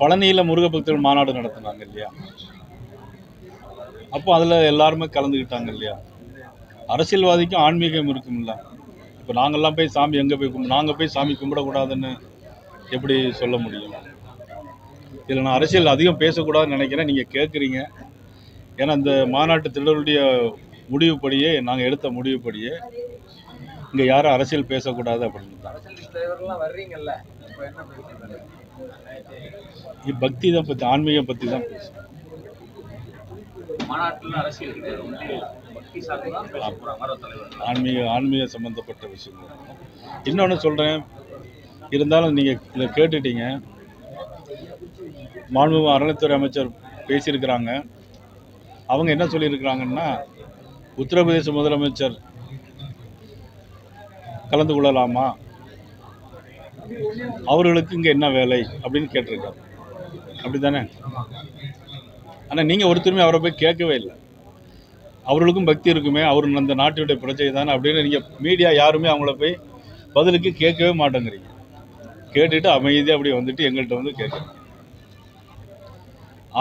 பழனியில் முருகபக்தர்கள் மாநாடு நடத்தினாங்க இல்லையா? அப்போ அதில் எல்லாருமே கலந்துக்கிட்டாங்க இல்லையா? அரசியல்வாதிக்கும் ஆன்மீகம் இருக்கும்ல இப்போ நாங்கள்லாம் போய் சாமி எங்கே போய் கும்பிட நாங்கள் போய் சாமி கும்பிடக்கூடாதுன்னு எப்படி சொல்ல முடியும்? இதில் நான் அரசியல் அதிகம் பேசக்கூடாதுன்னு நினைக்கிறேன். நீங்கள் கேட்குறீங்க ஏன்னா இந்த மாநாட்டு திடருடைய முடிவுப்படியே நாங்கள் எடுத்த முடிவுப்படியே இங்கே யாரும் அரசியல் பேசக்கூடாது அப்படின்னு. பக்தி தான் பற்றி ஆன்மீகம் பற்றி தான் பேசுகிறேன் மாநாட்டில் அரசியல் இருக்காது ஒன்லி பக்தி சார்ந்து தான் பேச போகிறாங்க மர தலைவர். ஆன்மீக ஆன்மீக சம்மந்தப்பட்ட விஷயங்கள். இன்னொன்று சொல்கிறேன் இருந்தாலும் நீங்கள் இதை கேட்டுட்டீங்க. மாண்புமிகு அறநிலைத்துறை அமைச்சர் பேசியிருக்கிறாங்க. அவங்க என்ன சொல்லியிருக்கிறாங்கன்னா உத்தரப்பிரதேச முதலமைச்சர் கலந்து கொள்ளலாமா? அவர்களுக்கு இங்கே என்ன வேலை? அப்படின்னு கேட்டிருக்காரு. அப்படி தானே ஆனால் நீங்கள் ஒருத்தருமே அவரை போய் கேட்கவே இல்லை. அவர்களுக்கும் பக்தி இருக்குமே அவர் அந்த நாட்டினுடைய பிரச்சனை தானே அப்படின்னு நீங்கள் மீடியா யாருமே அவங்கள போய் பதிலுக்கு கேட்கவே மாட்டேங்கிறீங்க. கேட்டுட்டு அமைதியாக அப்படி வந்துட்டு எங்கள்கிட்ட வந்து கேட்குறீங்க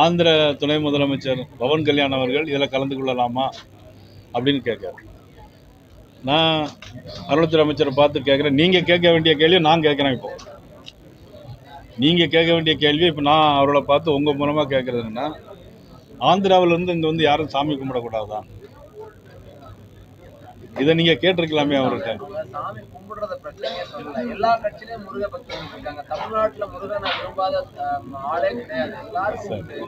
ஆந்திர துணை முதலமைச்சர் பவன் கல்யாண் அவர்கள் இதில் கலந்து கொள்ளலாமா அப்படின்னு கேட்காரு நான் அருள்துறை அமைச்சரை பார்த்து கேட்குறேன். நீங்கள் கேட்க வேண்டிய கேள்வியை நான் கேட்குறேன் இப்போ. நீங்கள் கேட்க வேண்டிய கேள்வி இப்போ நான் அவரோட பார்த்து உங்கள் மூலமாக கேட்குறதுன்னா ஆந்திராவிலேருந்து இங்கே வந்து யாரும் சாமி கும்பிடக்கூடாதா? இதை நீங்கள் கேட்டிருக்கலாமே அவர்கிட்ட. அவங்க சாமி கும்பிடுறத பிரச்சனையே சொல்லல எல்லா கட்சியிலயும் முருக பக்தர்கள் இருக்காங்க தமிழ்நாட்டுல முருகனை விரும்பாத ஆம், ஆளே கிடையாது எல்லாருக்கும் உண்டு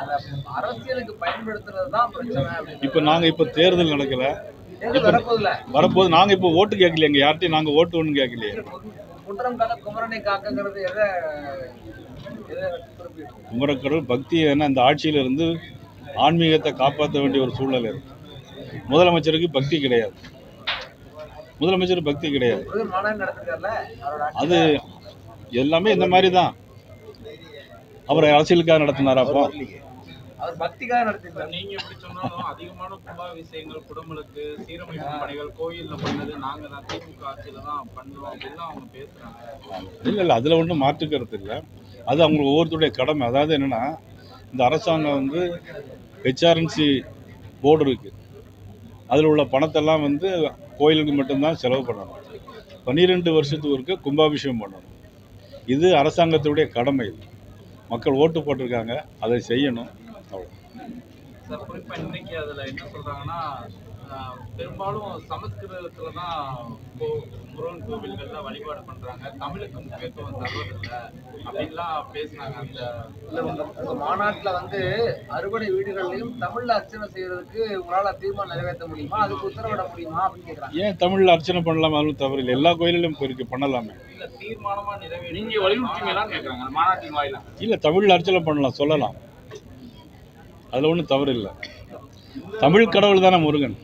அத அரசியலுக்கு பயன்படுத்துறது தான் பிரச்சனை அப்படின்னு இப்போ நாங்கள் இப்போ தேர்தல் நடக்கலை. வரப்போது நாங்கள் இப்போ ஓட்டு கேட்கலையே. எங்கள் யார்ட்டையும் நாங்கள் ஓட்டு ஒன்றும் கேட்கலையே குமரக்கடவுள் பக்தி ஏன்னா இந்த ஆட்சியில இருந்து ஆன்மீகத்தை காப்பாற்ற வேண்டிய ஒரு சூழ்நிலை இருக்கு. முதலமைச்சருக்கு பக்தி கிடையாது. முதலமைச்சர் பக்தி கிடையாது. அது எல்லாமே இந்த மாதிரி தான். அவர் அரசியலுக்காக நடத்தினாரா அப்போ? அவர் பக்திக்காக நடத்திருக்காரு. நீங்க எப்படி சொன்னாலும் அதிகமான கும்பாபிஷேகங்கள் குடும்பங்களுக்கு சீரமைப்பு பணிகள் கோயில்ல பண்ணது நாங்க தான். திமுக ஆட்சியில தான் பண்ணுவோம் அப்படின்னு அவங்க பேசுறாங்க. இல்லை இல்லை அதில் ஒன்றும் மாற்று கருத்து இல்லை. அது அவங்க ஒவ்வொருத்தருடைய கடமை. அதாவது என்னென்னா இந்த அரசாங்கம் வந்து ஹெச்ஆர்என்சி போர்டு இருக்குது அதில் உள்ள பணத்தெல்லாம் வந்து கோயிலுக்கு மட்டும்தான் செலவு பண்ணணும். பன்னிரெண்டு வருஷத்துக்கு ஒருக்க கும்பாபிஷேகம் பண்ணணும். இது அரசாங்கத்துடைய கடமை. இது மக்கள் ஓட்டு போட்டிருக்காங்க. அதை செய்யணும். சார் குறிப்பா இன்னைக்கு அதுல என்ன சொல்றாங்கன்னா ஆஹ், பெரும்பாலும் சமஸ்கிருதத்துல தான் கோ- முருகன் கோவில்கள்ல வழிபாடு பண்றாங்க. தமிழுக்கு முக்கியத்துவம் தருவதில்லை அப்படின்லாம் பேசுனாங்க அந்த இல்ல மாநாட்டுல வந்து அறுபடை வீடுகள்லயும் தமிழ்ல அர்ச்சனை செய்யறதுக்கு உங்களால தீர்மானம் நிறைவேற்ற முடியுமா? அதுக்கு உத்தரவிட முடியுமா அப்படின்னு கேக்குறாங்க. ஏன் தமிழில் அர்ச்சனை பண்ணலாமா? அதுவும் தவறு இல்லை. எல்லா கோயிலிலும் இப்போ இருக்கு பண்ணலாமே. இல்ல தீர்மானமா நிறைவேறி நீங்க வலியுறுத்தீங்களான்னு கேக்குறாங்க. அந்த மாநாட்டின் வாயிலா. இல்லை தமிழில் அர்ச்சனை பண்ணலாம். சொல்லலாம். அதில் ஒன்றும் தவறு இல்லை. தமிழ் கடவுள் தானே முருகன்.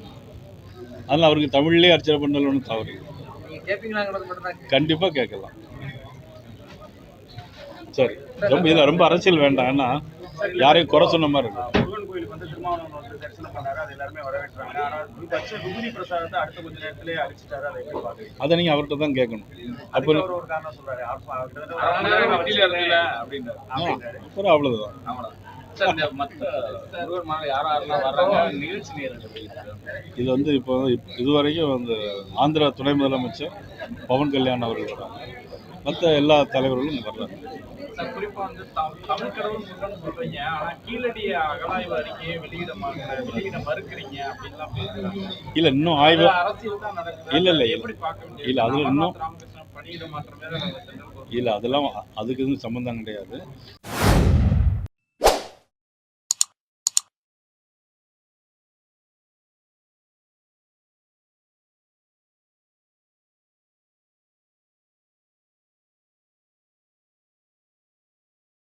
அதனால் அவருக்கு தமிழ்லேயே அர்ச்சனை பண்ணல ஒன்றும் தவறு நீங்க கண்டிப்பாக கேட்கலாம். சரி ரொம்ப இதில் ரொம்ப அரசியல் வேண்டாம். ஏன்னா யாரையும் குறை சொன்ன மாதிரி இருக்கு முருகன் கோயிலுக்கு வந்து திருமாவளவன் வந்து தரிசனம் பண்ணாரு. அது எல்லாருமே வரவேற்றாங்க. ஆனா வச்ச விபூதி பிரசாதத்தை அடுத்த கொஞ்ச நேரத்திலே அடிச்சிட்டாரு அதை எப்படி பாக்குறீங்க அதை நீங்கள் அவர்கிட்ட தான் கேட்கணும். அப்போ அவர் ஒரு காரணம் சொல்றாரு. அப்புறம் அவ்வளவுதான். இது வந்து இப்போ இதுவரைக்கும் வந்து ஆந்திரா துணை முதலமைச்சர் பவன் கல்யாண் அவர்கள் மற்ற எல்லா தலைவர்களும் வர்றாங்க. சார் குறிப்பா வந்து தம்- தமிழ் கடவுள் முருகன் சொல்றீங்க. ஆனா கீழடி அகலாய்வு அறிக்கையை வெளியிட மாட்டேன் வெளியிட மறுக்கிறீங்க அப்படின்லாம் பேசுறாங்க இல்லை இன்னும் ஆய்வு அரசியல் தான் நடக்குது. இல்ல, இல்ல, இல்ல. எப்படி பார்க்க வேண்டியது இல்ல, அதுல இன்னும் பணியிட மாற்றம் இல்லை அதெல்லாம் அதுக்கு எதுவும் சம்மந்தம் கிடையாது.